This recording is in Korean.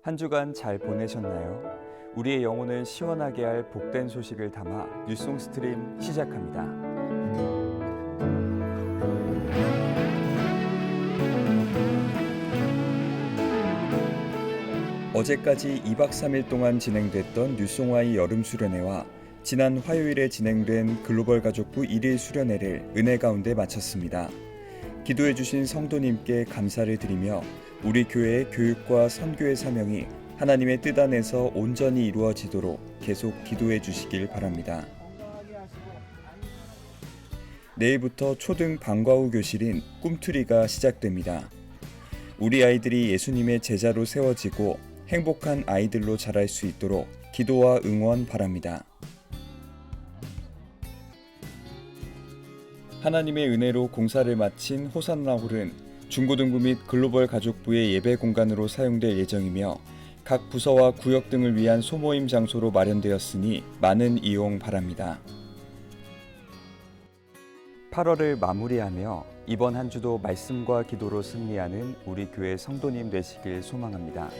한 주간 잘 보내셨나요? 우리의 영혼을 시원하게 할 복된 소식을 담아 뉴송 스트림 시작합니다. 어제까지 2박 3일 동안 진행됐던 뉴송와의 여름 수련회와 지난 화요일에 진행된 글로벌 가족부 1일 수련회를 은혜 가운데 마쳤습니다. 기도해 주신 성도님께 감사를 드리며 우리 교회의 교육과 선교의 사명이 하나님의 뜻 안에서 온전히 이루어지도록 계속 기도해 주시길 바랍니다. 내일부터 초등 방과 후 교실인 꿈투리가 시작됩니다. 우리 아이들이 예수님의 제자로 세워지고 행복한 아이들로 자랄 수 있도록 기도와 응원 바랍니다. 하나님의 은혜로 공사를 마친 호산나홀은 중고등부 및 글로벌 가족부의 예배 공간으로 사용될 예정이며 각 부서와 구역 등을 위한 소모임 장소로 마련되었으니 많은 이용 바랍니다. 8월을 마무리하며 이번 한 주도 말씀과 기도로 승리하는 우리 교회 성도님 되시길 소망합니다.